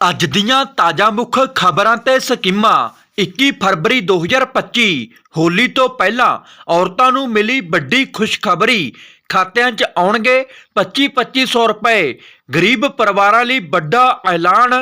ਅੱਜ ਦੀਆਂ ਤਾਜ਼ਾ ਮੁੱਖ ਖਬਰਾਂ ਤੇ ਸਕੀਮਾਂ। 21 ਫਰਵਰੀ 2025 ਹੋਲੀ ਤੋਂ ਪਹਿਲਾਂ ਔਰਤਾਂ ਨੂੰ ਮਿਲੀ ਵੱਡੀ ਖੁਸ਼ਖਬਰੀ। ਖਾਤਿਆਂ 'ਚ ਆਉਣਗੇ 25-2500 ਰੁਪਏ। ਗਰੀਬ ਪਰਿਵਾਰਾਂ ਲਈ ਵੱਡਾ ਐਲਾਨ।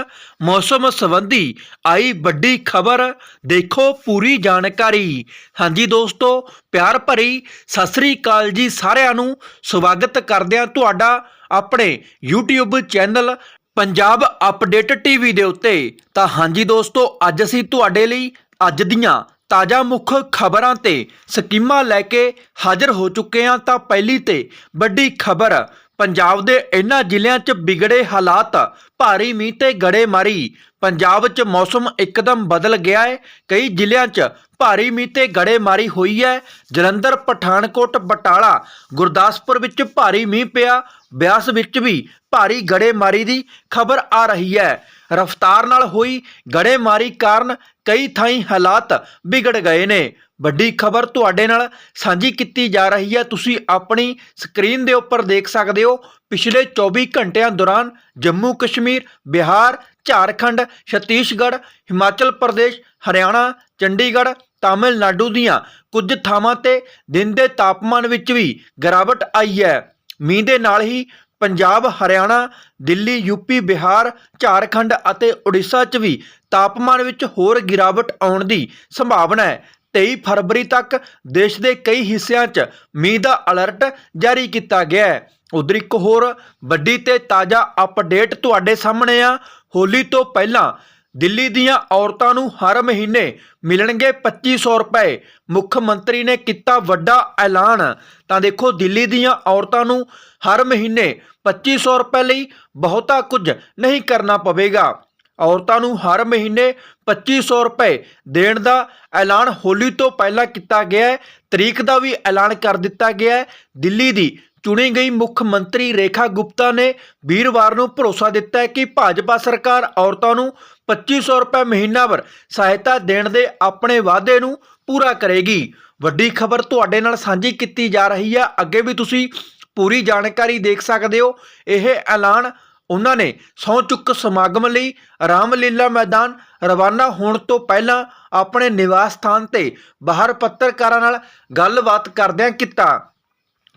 ਮੌਸਮ ਸੰਬੰਧੀ ਆਈ ਵੱਡੀ ਖਬਰ। ਦੇਖੋ ਪੂਰੀ ਜਾਣਕਾਰੀ। ਹਾਂਜੀ ਦੋਸਤੋ, ਪਿਆਰ ਭਰੀ ਸਤਿ ਸ੍ਰੀ ਅਕਾਲ ਜੀ ਸਾਰਿਆਂ ਨੂੰ। ਸਵਾਗਤ ਕਰਦੇ ਹਾਂ ਤੁਹਾਡਾ ਆਪਣੇ YouTube channel Punjab update TV ਦੇ ਉੱਤੇ। ਤਾਂ ਹਾਂਜੀ ਦੋਸਤੋ, ਅੱਜ ਅਸੀਂ ਤੁਹਾਡੇ ਲਈ ਅੱਜ ਦੀਆਂ ਤਾਜ਼ਾ ਮੁੱਖ ਖਬਰਾਂ ਤੇ ਸਕੀਮਾਂ ਲੈ ਕੇ ਹਾਜ਼ਰ ਹੋ ਚੁੱਕੇ ਹਾਂ। ਤਾਂ ਪਹਿਲੀ ਤੇ ਵੱਡੀ ਖਬਰ, ਪੰਜਾਬ ਦੇ ਇਹਨਾਂ ਜ਼ਿਲ੍ਹਿਆਂ 'ਚ ਵਿਗੜੇ ਹਾਲਾਤ, ਭਾਰੀ ਮੀਂਹ ਤੇ ਗੜੇਮਾਰੀ। ਪੰਜਾਬ 'ਚ ਮੌਸਮ ਇੱਕਦਮ ਬਦਲ ਗਿਆ ਹੈ। ਕਈ ਜ਼ਿਲ੍ਹਿਆਂ 'ਚ ਭਾਰੀ ਮੀਂਹ ਤੇ ਗੜੇਮਾਰੀ ਹੋਈ ਹੈ। ਜਲੰਧਰ, ਪਠਾਨਕੋਟ, ਬਟਾਲਾ, ਗੁਰਦਾਸਪੁਰ ਵਿੱਚ ਭਾਰੀ ਮੀਂਹ ਪਿਆ। ਬਿਆਸ ਵਿੱਚ ਵੀ ਭਾਰੀ ਗੜੇਮਾਰੀ ਦੀ ਖਬਰ ਆ ਰਹੀ ਹੈ। ਰਫ਼ਤਾਰ ਨਾਲ ਹੋਈ ਗੜੇਮਾਰੀ ਕਾਰਨ ਕਈ ਥਾਈਂ ਹਾਲਾਤ ਵਿਗੜ ਗਏ ਨੇ। ਵੱਡੀ ਖਬਰ ਤੁਹਾਡੇ ਨਾਲ ਸਾਂਝੀ ਕੀਤੀ ਜਾ ਰਹੀ ਹੈ। ਤੁਸੀਂ ਆਪਣੀ ਸਕਰੀਨ ਦੇ ਉੱਪਰ ਦੇਖ ਸਕਦੇ ਹੋ। ਪਿਛਲੇ 24 ਘੰਟਿਆਂ ਦੌਰਾਨ ਜੰਮੂ ਕਸ਼ਮੀਰ, ਬਿਹਾਰ, ਝਾਰਖੰਡ, ਛੱਤੀਸਗੜ੍ਹ, ਹਿਮਾਚਲ ਪ੍ਰਦੇਸ਼, ਹਰਿਆਣਾ, ਚੰਡੀਗੜ੍ਹ, ਤਾਮਿਲਨਾਡੂ ਦੀਆਂ ਕੁਝ ਥਾਵਾਂ ਤੇ ਦਿਨ ਦੇ ਤਾਪਮਾਨ ਵਿੱਚ ਵੀ ਗਿਰਾਵਟ ਆਈ ਹੈ। ਮੀਂਹ ਦੇ ਨਾਲ ਹੀ ਪੰਜਾਬ, ਹਰਿਆਣਾ, ਦਿੱਲੀ ਯੂਪੀ ਬਿਹਾਰ, ਝਾਰਖੰਡ ਅਤੇ ਉੜੀਸਾ 'ਚ ਵੀ ਤਾਪਮਾਨ ਵਿੱਚ ਹੋਰ ਗਿਰਾਵਟ ਆਉਣ ਦੀ ਸੰਭਾਵਨਾ ਹੈ। 23 ਫਰਵਰੀ ਤੱਕ ਦੇਸ਼ ਦੇ ਕਈ ਹਿੱਸਿਆਂ 'ਚ ਮੀਂਹ ਦਾ ਅਲਰਟ ਜਾਰੀ ਕੀਤਾ ਗਿਆ ਹੈ। ਉਧਰ ਇੱਕ ਹੋਰ ਵੱਡੀ ਤੇ ਤਾਜ਼ਾ ਅਪਡੇਟ ਤੁਹਾਡੇ ਸਾਹਮਣੇ ਆ। ਹੋਲੀ ਤੋਂ ਪਹਿਲਾਂ ਦਿੱਲੀ ਦੀਆਂ ਔਰਤਾਂ ਨੂੰ ਹਰ ਮਹੀਨੇ ਮਿਲਣਗੇ 2500 ਰੁਪਏ। ਮੁੱਖ ਮੰਤਰੀ ਨੇ ਕੀਤਾ ਵੱਡਾ ਐਲਾਨ। ਤਾਂ ਦੇਖੋ, ਦਿੱਲੀ ਦੀਆਂ ਔਰਤਾਂ ਨੂੰ ਹਰ ਮਹੀਨੇ 2500 ਰੁਪਏ ਲਈ ਬਹੁਤਾ ਕੁਝ ਨਹੀਂ ਕਰਨਾ ਪਵੇਗਾ। ਔਰਤਾਂ ਨੂੰ ਹਰ ਮਹੀਨੇ 2500 ਰੁਪਏ ਦੇਣ ਦਾ ਐਲਾਨ ਹੋਲੀ ਤੋਂ ਪਹਿਲਾਂ ਕੀਤਾ ਗਿਆ ਹੈ। ਤਰੀਕ ਦਾ ਵੀ ਐਲਾਨ ਕਰ ਦਿੱਤਾ ਗਿਆ ਹੈ। ਦਿੱਲੀ ਦੀ ਚੁਣੀ ਗਈ ਮੁੱਖ ਮੰਤਰੀ ਰੇਖਾ ਗੁਪਤਾ ਨੇ ਵੀਰਵਾਰ ਨੂੰ ਭਰੋਸਾ ਦਿੱਤਾ ਹੈ ਕਿ ਭਾਜਪਾ ਸਰਕਾਰ ਔਰਤਾਂ ਨੂੰ 2500 ਰੁਪਏ ਮਹੀਨਾਵਰ ਸਹਾਇਤਾ ਦੇਣ ਦੇ ਆਪਣੇ ਵਾਅਦੇ ਨੂੰ ਪੂਰਾ ਕਰੇਗੀ। ਵੱਡੀ ਖਬਰ ਤੁਹਾਡੇ ਨਾਲ ਸਾਂਝੀ ਕੀਤੀ ਜਾ ਰਹੀ ਹੈ ਅੱਗੇ ਵੀ ਤੁਸੀਂ ਪੂਰੀ ਜਾਣਕਾਰੀ ਦੇਖ ਸਕਦੇ ਹੋ। ਇਹ ਐਲਾਨ ਉਹਨਾਂ ਨੇ ਸਹੁੰ ਚੁੱਕ ਸਮਾਗਮ ਲਈ ਰਾਮਲੀਲਾ ਮੈਦਾਨ ਰਵਾਨਾ ਹੋਣ ਤੋਂ ਪਹਿਲਾਂ ਆਪਣੇ ਨਿਵਾਸ ਸਥਾਨ ਤੇ ਬਾਹਰ ਪੱਤਰਕਾਰਾਂ ਨਾਲ ਗੱਲਬਾਤ ਕਰਦਿਆਂ ਕੀਤਾ।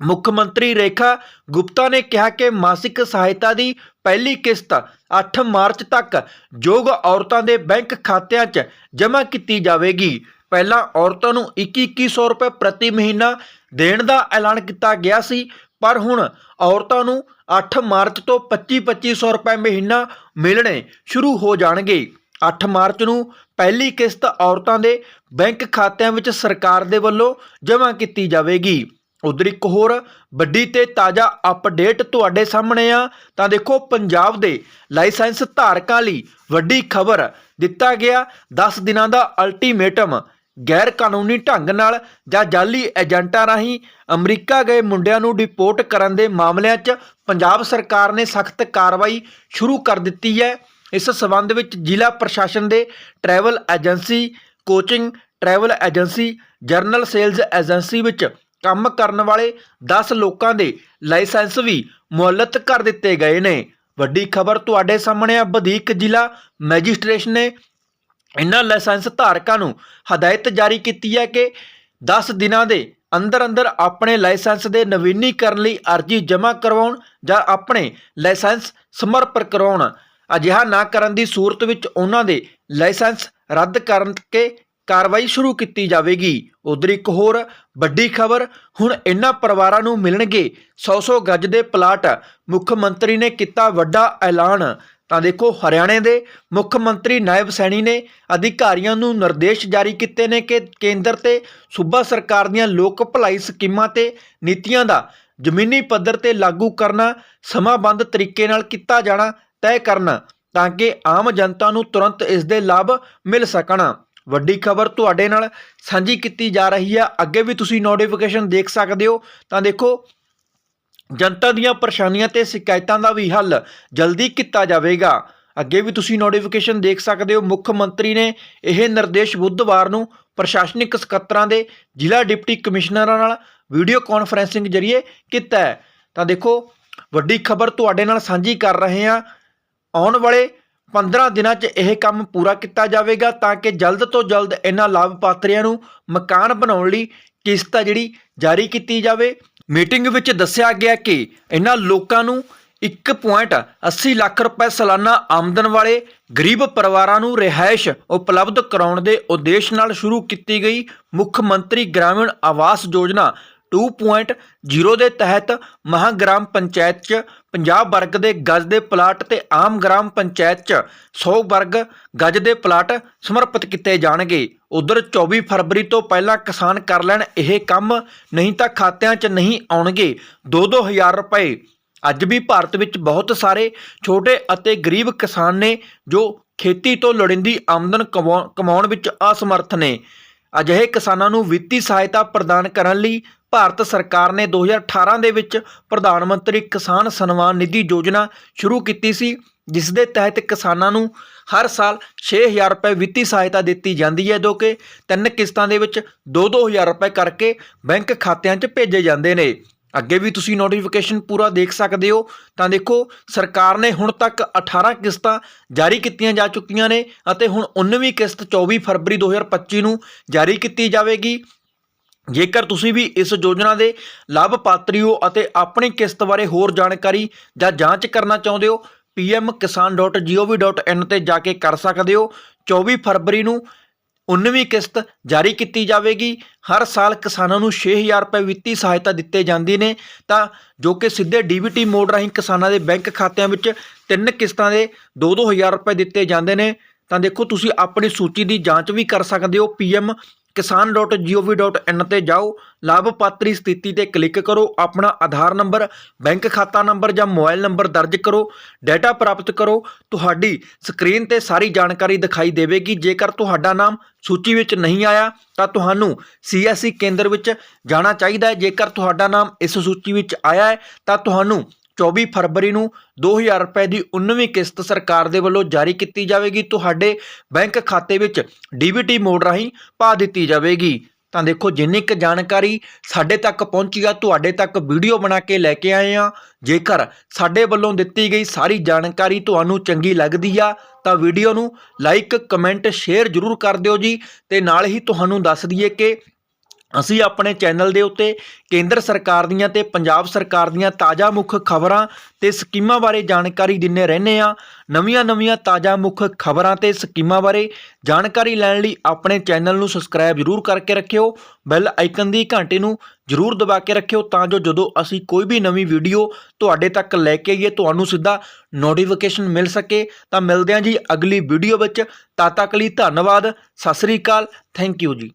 ਮੁੱਖ ਮੰਤਰੀ ਰੇਖਾ ਗੁਪਤਾ ਨੇ ਕਿਹਾ ਕਿ ਮਾਸਿਕ ਸਹਾਇਤਾ ਦੀ ਪਹਿਲੀ ਕਿਸ਼ਤ 8 ਮਾਰਚ ਤੱਕ ਯੋਗ ਔਰਤਾਂ ਦੇ ਬੈਂਕ ਖਾਤਿਆਂ 'ਚ ਜਮ੍ਹਾਂ ਕੀਤੀ ਜਾਵੇਗੀ। ਪਹਿਲਾਂ ਔਰਤਾਂ ਨੂੰ 21-2100 ਰੁਪਏ ਪ੍ਰਤੀ ਮਹੀਨਾ ਦੇਣ ਦਾ ਐਲਾਨ ਕੀਤਾ ਗਿਆ ਸੀ, ਪਰ ਹੁਣ ਔਰਤਾਂ ਨੂੰ 8 ਮਾਰਚ ਤੋਂ 25-2500 ਰੁਪਏ ਮਹੀਨਾ ਮਿਲਣੇ ਸ਼ੁਰੂ ਹੋ ਜਾਣਗੇ। 8 ਮਾਰਚ ਨੂੰ ਪਹਿਲੀ ਕਿਸ਼ਤ ਔਰਤਾਂ ਦੇ ਬੈਂਕ ਖਾਤਿਆਂ ਵਿੱਚ ਸਰਕਾਰ ਦੇ ਵੱਲੋਂ ਜਮ੍ਹਾਂ ਕੀਤੀ ਜਾਵੇਗੀ। ਉਧਰ ਇੱਕ ਹੋਰ ਵੱਡੀ ਤੇ ਤਾਜ਼ਾ ਅਪਡੇਟ ਤੁਹਾਡੇ ਸਾਹਮਣੇ ਆ। ਤਾਂ ਦੇਖੋ, ਪੰਜਾਬ ਦੇ ਲਾਇਸੈਂਸ ਧਾਰਕਾਂ ਲਈ ਵੱਡੀ ਖਬਰ ਦਿੱਤਾ ਗਿਆ। 10 ਦਿਨਾਂ ਦਾ ਅਲਟੀਮੇਟਮ ਗੈਰ ਕਾਨੂੰਨੀ ਢੰਗ ਨਾਲ ਜਾਂ ਜਾਲੀ ਏਜੰਟਾਂ ਰਾਹੀਂ ਅਮਰੀਕਾ ਗਏ ਮੁੰਡਿਆਂ ਨੂੰ ਡਿਪੋਰਟ ਕਰਨ ਦੇ ਮਾਮਲਿਆਂ 'ਚ ਪੰਜਾਬ ਸਰਕਾਰ ਨੇ ਸਖਤ ਕਾਰਵਾਈ ਸ਼ੁਰੂ ਕਰ ਦਿੱਤੀ ਹੈ। ਇਸ ਸਬੰਧ ਵਿੱਚ ਜ਼ਿਲ੍ਹਾ ਪ੍ਰਸ਼ਾਸਨ ਦੇ travel agency coaching travel agency general sales agency ਵਿੱਚ ਕੰਮ ਕਰਨ ਵਾਲੇ 10 ਲੋਕਾਂ ਦੇ ਲਾਇਸੈਂਸ ਵੀ ਮੁਅੱਲਤ ਕਰ ਦਿੱਤੇ ਗਏ ਨੇ। ਵੱਡੀ ਖਬਰ ਤੁਹਾਡੇ ਸਾਹਮਣੇ ਆ, ਵਧੀਕ ਜ਼ਿਲ੍ਹਾ ਮੈਜਿਸਟ੍ਰੇਸ਼ਨ ਨੇ ਇਹਨਾਂ ਲਾਇਸੈਂਸ ਧਾਰਕਾਂ ਨੂੰ ਹਦਾਇਤ ਜਾਰੀ ਕੀਤੀ ਹੈ ਕਿ 10 ਦਿਨਾਂ ਦੇ ਅੰਦਰ ਅੰਦਰ ਆਪਣੇ ਲਾਇਸੈਂਸ ਦੇ ਨਵੀਨੀਕਰਨ ਲਈ ਅਰਜ਼ੀ ਜਮ੍ਹਾਂ ਕਰਵਾਉਣ ਜਾਂ ਆਪਣੇ ਲਾਇਸੈਂਸ ਸਮਰਪਣ ਕਰਵਾਉਣ ਅਜਿਹਾ ਨਾ ਕਰਨ ਦੀ ਸੂਰਤ ਵਿੱਚ ਉਹਨਾਂ ਦੇ ਲਾਇਸੈਂਸ ਰੱਦ ਕਰਨ ਕੇ ਕਾਰਵਾਈ ਸ਼ੁਰੂ ਕੀਤੀ ਜਾਵੇਗੀ। ਉਧਰ ਇੱਕ ਹੋਰ ਵੱਡੀ ਖਬਰ, ਹੁਣ ਇਹਨਾਂ ਪਰਿਵਾਰਾਂ ਨੂੰ ਮਿਲਣਗੇ 100-100 ਗੱਜ ਦੇ ਪਲਾਟ। ਮੁੱਖ ਮੰਤਰੀ ਨੇ ਕੀਤਾ ਵੱਡਾ ਐਲਾਨ। ਤਾਂ ਦੇਖੋ, ਹਰਿਆਣੇ ਦੇ ਮੁੱਖ ਮੰਤਰੀ ਨਾਇਬ ਸੈਣੀ ਨੇ ਅਧਿਕਾਰੀਆਂ ਨੂੰ ਨਿਰਦੇਸ਼ ਜਾਰੀ ਕੀਤੇ ਨੇ ਕਿ ਕੇਂਦਰ ਤੇ ਸੂਬਾ ਸਰਕਾਰ ਦੀਆਂ ਲੋਕ ਭਲਾਈ ਸਕੀਮਾਂ ਤੇ ਨੀਤੀਆਂ ਦਾ ਜ਼ਮੀਨੀ ਪੱਧਰ ਤੇ ਲਾਗੂ ਕਰਨਾ ਸਮਾਂਬੱਧ ਤਰੀਕੇ ਨਾਲ ਕੀਤਾ ਜਾਣਾ ਤੈਅ ਕਰਨਾ ਤਾਂ ਕਿ ਆਮ ਜਨਤਾ ਨੂੰ ਤੁਰੰਤ ਇਸ ਦੇ ਲਾਭ ਮਿਲ ਸਕਣ। ਵੱਡੀ ਖਬਰ ਤੁਹਾਡੇ ਨਾਲ ਸਾਂਝੀ ਕੀਤੀ ਜਾ ਰਹੀ ਹੈ ਅੱਗੇ ਵੀ ਤੁਸੀਂ ਨੋਟੀਫਿਕੇਸ਼ਨ ਦੇਖ ਸਕਦੇ ਹੋ। ਤਾਂ ਦੇਖੋ, ਜਨਤਾ ਦੀਆਂ ਪਰੇਸ਼ਾਨੀਆਂ ਤੇ ਸ਼ਿਕਾਇਤਾਂ ਦਾ ਵੀ ਹੱਲ ਜਲਦੀ ਕੀਤਾ ਜਾਵੇਗਾ। ਅੱਗੇ ਵੀ ਤੁਸੀਂ ਨੋਟੀਫਿਕੇਸ਼ਨ ਦੇਖ ਸਕਦੇ ਹੋ। ਮੁੱਖ ਮੰਤਰੀ ਨੇ ਇਹ ਨਿਰਦੇਸ਼ ਬੁੱਧਵਾਰ ਨੂੰ ਪ੍ਰਸ਼ਾਸਨਿਕ ਸਕੱਤਰਾਂ ਦੇ ਜ਼ਿਲ੍ਹਾ ਡਿਪਟੀ ਕਮਿਸ਼ਨਰਾਂ ਨਾਲ ਵੀਡੀਓ ਕਾਨਫਰੈਂਸਿੰਗ ਜ਼ਰੀਏ ਕੀਤਾ ਹੈ। ਤਾਂ ਦੇਖੋ, ਵੱਡੀ ਖਬਰ ਤੁਹਾਡੇ ਨਾਲ ਸਾਂਝੀ ਕਰ ਰਹੇ ਹਾਂ। ਆਉਣ ਵਾਲੇ 15 ਦਿਨਾਂ 'ਚ ਇਹ ਕੰਮ ਪੂਰਾ ਕੀਤਾ ਜਾਵੇਗਾ ਤਾਂ ਕਿ ਜਲਦ ਤੋਂ ਜਲਦ ਇਹਨਾਂ ਲਾਭਪਾਤਰੀਆਂ ਨੂੰ ਮਕਾਨ ਬਣਾਉਣ ਲਈ ਕਿਸ਼ਤ ਆ ਜਿਹੜੀ ਜਾਰੀ ਕੀਤੀ ਜਾਵੇ। ਮੀਟਿੰਗ ਵਿੱਚ ਦੱਸਿਆ ਗਿਆ ਕਿ ਇਹਨਾਂ ਲੋਕਾਂ ਨੂੰ 1.80 ਲੱਖ ਰੁਪਏ ਸਾਲਾਨਾ ਆਮਦਨ ਵਾਲੇ ਗਰੀਬ ਪਰਿਵਾਰਾਂ ਨੂੰ ਰਿਹਾਇਸ਼ ਉਪਲਬਧ ਕਰਾਉਣ ਦੇ ਉਦੇਸ਼ ਨਾਲ ਸ਼ੁਰੂ ਕੀਤੀ ਗਈ ਮੁੱਖ ਮੰਤਰੀ ਗ੍ਰਾਮੀਣ ਆਵਾਸ ਯੋਜਨਾ 2.0 ਦੇ ਤਹਿਤ ਮਹਾਗ੍ਰਾਮ ਪੰਚਾਇਤ 'ਚ 50 ਵਰਗ ਦੇ ਗਜ ਦੇ ਪਲਾਟ ਤੇ ਆਮ ਗ੍ਰਾਮ ਪੰਚਾਇਤ 'ਚ 100 ਵਰਗ ਗਜ ਦੇ ਪਲਾਟ ਸਮਰਪਿਤ ਕੀਤੇ ਜਾਣਗੇ। ਉਧਰ 24 ਫਰਵਰੀ ਤੋਂ ਪਹਿਲਾਂ ਕਿਸਾਨ ਕਰ ਲੈਣ ਇਹ ਕੰਮ ਨਹੀਂ ਤਾਂ ਖਾਤਿਆਂ 'ਚ ਨਹੀਂ ਆਉਣਗੇ। 2-2000 ਰੁਪਏ। ਅੱਜ ਵੀ ਭਾਰਤ ਵਿੱਚ ਬਹੁਤ ਸਾਰੇ ਛੋਟੇ ਅਤੇ ਗਰੀਬ ਕਿਸਾਨ ਨੇ ਜੋ ਖੇਤੀ ਤੋਂ ਲੋੜੀਂਦੀ ਆਮਦਨ ਕਮਾਉ- ਕਮਾਉਣ ਵਿੱਚ ਅਸਮਰਥ ਨੇ। ਅਜਿਹੇ ਕਿਸਾਨਾਂ ਨੂੰ ਵਿੱਤੀ ਸਹਾਇਤਾ ਪ੍ਰਦਾਨ ਕਰਨ ਲਈ ਭਾਰਤ ਸਰਕਾਰ ਨੇ 2018 ਦੇ ਵਿੱਚ ਪ੍ਰਧਾਨ ਮੰਤਰੀ ਕਿਸਾਨ ਸਨਮਾਨ ਨਿਧੀ ਯੋਜਨਾ ਸ਼ੁਰੂ ਕੀਤੀ ਸੀ ਜਿਸ ਦੇ ਤਹਿਤ ਕਿਸਾਨਾਂ ਨੂੰ ਹਰ ਸਾਲ 6000 ਰੁਪਏ ਵਿੱਤੀ ਸਹਾਇਤਾ ਦਿੱਤੀ ਜਾਂਦੀ ਹੈ, ਜੋ ਕਿ ਤਿੰਨ ਕਿਸ਼ਤਾਂ ਦੇ ਵਿੱਚ 2-2000 ਰੁਪਏ ਕਰਕੇ ਬੈਂਕ ਖਾਤਿਆਂ 'ਚ ਭੇਜੇ ਜਾਂਦੇ ਨੇ। ਅੱਗੇ ਵੀ ਤੁਸੀਂ ਨੋਟੀਫਿਕੇਸ਼ਨ ਪੂਰਾ ਦੇਖ ਸਕਦੇ ਹੋ। ਤਾਂ ਦੇਖੋ, ਸਰਕਾਰ ਨੇ ਹੁਣ ਤੱਕ 18 ਕਿਸ਼ਤਾਂ ਜਾਰੀ ਕੀਤੀਆਂ ਜਾ ਚੁੱਕੀਆਂ ਨੇ ਅਤੇ ਹੁਣ 19ਵੀਂ ਕਿਸ਼ਤ 24 ਫਰਵਰੀ 2025 ਨੂੰ ਜਾਰੀ ਕੀਤੀ ਜਾਵੇਗੀ। ਜੇਕਰ ਤੁਸੀਂ ਵੀ ਇਸ ਯੋਜਨਾ ਦੇ ਲਾਭਪਾਤਰੀ ਹੋ ਅਤੇ ਆਪਣੀ ਕਿਸ਼ਤ ਬਾਰੇ ਹੋਰ ਜਾਣਕਾਰੀ ਜਾਂ ਜਾਂਚ ਕਰਨਾ ਚਾਹੁੰਦੇ ਹੋ pmkisan.gov.in ਤੇ ਜਾ ਕੇ ਕਰ ਸਕਦੇ ਹੋ। 24 ਫਰਵਰੀ ਨੂੰ 19ਵੀਂ ਕਿਸ਼ਤ ਜਾਰੀ ਕੀਤੀ ਜਾਵੇਗੀ। ਹਰ ਸਾਲ ਕਿਸਾਨਾਂ ਨੂੰ 6000 ਰੁਪਏ ਵਿੱਤੀ ਸਹਾਇਤਾ ਦਿੱਤੇ ਜਾਂਦੀ ਨੇ। ਤਾਂ ਜੋ ਕਿ ਸਿੱਧੇ ਡੀਬੀਟੀ ਮੋਡ ਰਾਹੀਂ ਕਿਸਾਨਾਂ ਦੇ ਬੈਂਕ ਖਾਤਿਆਂ ਵਿੱਚ ਤਿੰਨ ਕਿਸ਼ਤਾਂ ਦੇ 2-2000 ਰੁਪਏ ਦਿੱਤੇ ਜਾਂਦੇ ਨੇ। ਤਾਂ ਦੇਖੋ, ਤੁਸੀਂ ਆਪਣੀ ਸੂਚੀ ਦੀ ਜਾਂਚ ਵੀ ਕਰ ਸਕਦੇ ਹੋ। ਪੀਐਮ kisan.gov.in ਤੇ ਜਾਓ, ਲਾਭਪਾਤਰੀ ਸਥਿਤੀ ਤੇ ਕਲਿੱਕ ਕਰੋ, ਆਪਣਾ ਆਧਾਰ ਨੰਬਰ, ਬੈਂਕ ਖਾਤਾ ਨੰਬਰ ਜਾਂ ਮੋਬਾਈਲ ਨੰਬਰ ਦਰਜ ਕਰੋ, ਡਾਟਾ ਪ੍ਰਾਪਤ ਕਰੋ, ਤੁਹਾਡੀ ਸਕਰੀਨ ਤੇ ਸਾਰੀ ਜਾਣਕਾਰੀ ਦਿਖਾਈ ਦੇਵੇਗੀ। ਜੇਕਰ ਤੁਹਾਡਾ ਨਾਮ ਸੂਚੀ ਵਿੱਚ ਨਹੀਂ ਆਇਆ, ਤਾਂ ਤੁਹਾਨੂੰ ਸੀਐਸਸੀ ਕੇਂਦਰ ਵਿੱਚ ਜਾਣਾ ਚਾਹੀਦਾ ਹੈ। ਜੇਕਰ ਤੁਹਾਡਾ ਨਾਮ ਇਸ ਸੂਚੀ ਵਿੱਚ ਆਇਆ ਹੈ, ਤਾਂ ਤੁਹਾਨੂੰ 24 ਫਰਵਰੀ ਨੂੰ 2000 ਰੁਪਏ ਦੀ 19ਵੀਂ ਕਿਸ਼ਤ ਸਰਕਾਰ ਦੇ ਵੱਲੋਂ ਜਾਰੀ ਕੀਤੀ ਜਾਵੇਗੀ। ਤੁਹਾਡੇ ਬੈਂਕ ਖਾਤੇ ਵਿੱਚ ਡੀਬੀਟੀ ਮੋਡ ਰਾਹੀਂ ਪਾ ਦਿੱਤੀ ਜਾਵੇਗੀ। ਤਾਂ ਦੇਖੋ, ਜਿੰਨੀ ਕੁ ਜਾਣਕਾਰੀ ਸਾਡੇ ਤੱਕ ਪਹੁੰਚੀ ਆ, ਤੁਹਾਡੇ ਤੱਕ ਵੀਡੀਓ ਬਣਾ ਕੇ ਲੈ ਕੇ ਆਏ ਆ। ਜੇਕਰ ਸਾਡੇ ਵੱਲੋਂ ਦਿੱਤੀ ਗਈ ਸਾਰੀ ਜਾਣਕਾਰੀ ਤੁਹਾਨੂੰ ਚੰਗੀ ਲੱਗਦੀ ਆ, ਤਾਂ ਵੀਡੀਓ ਨੂੰ ਲਾਈਕ, ਕਮੈਂਟ, ਸ਼ੇਅਰ ਜ਼ਰੂਰ ਕਰ ਦਿਓ ਜੀ। ਤੇ ਨਾਲ ਹੀ ਤੁਹਾਨੂੰ ਦੱਸ ਦਈਏ ਕਿ ਅਸੀਂ ਆਪਣੇ ਚੈਨਲ ਦੇ ਉੱਤੇ ਕੇਂਦਰ ਸਰਕਾਰ ਦੀਆਂ ਤੇ ਪੰਜਾਬ ਸਰਕਾਰ ਦੀਆਂ ਤਾਜ਼ਾ ਮੁੱਖ ਖਬਰਾਂ ਤੇ ਸਕੀਮਾਂ ਬਾਰੇ ਜਾਣਕਾਰੀ ਦਿੰਨੇ ਰਹਿੰਦੇ ਆ। ਨਵੀਆਂ-ਨਵੀਆਂ ਤਾਜ਼ਾ ਮੁੱਖ ਖਬਰਾਂ ਤੇ ਸਕੀਮਾਂ ਬਾਰੇ ਜਾਣਕਾਰੀ ਲੈਣ ਲਈ ਆਪਣੇ ਚੈਨਲ ਨੂੰ ਸਬਸਕ੍ਰਾਈਬ ਜ਼ਰੂਰ ਕਰਕੇ ਰੱਖਿਓ। ਬੈਲ ਆਈਕਨ ਦੀ ਘੰਟੀ ਨੂੰ ਜ਼ਰੂਰ ਦਬਾ ਕੇ ਰੱਖਿਓ ਤਾਂ ਜੋ ਜਦੋਂ ਅਸੀਂ ਕੋਈ ਵੀ ਨਵੀਂ ਵੀਡੀਓ ਤੁਹਾਡੇ ਤੱਕ ਲੈ ਕੇ ਆਈਏ, ਤੁਹਾਨੂੰ ਸਿੱਧਾ ਨੋਟੀਫਿਕੇਸ਼ਨ ਮਿਲ ਸਕੇ। ਤਾਂ ਮਿਲਦੇ ਹਾਂ ਜੀ ਅਗਲੀ ਵੀਡੀਓ ਵਿੱਚ। ਤਦ ਤੱਕ ਲਈ ਧੰਨਵਾਦ। ਸਤਿ ਸ੍ਰੀ ਅਕਾਲ। ਥੈਂਕ ਯੂ ਜੀ।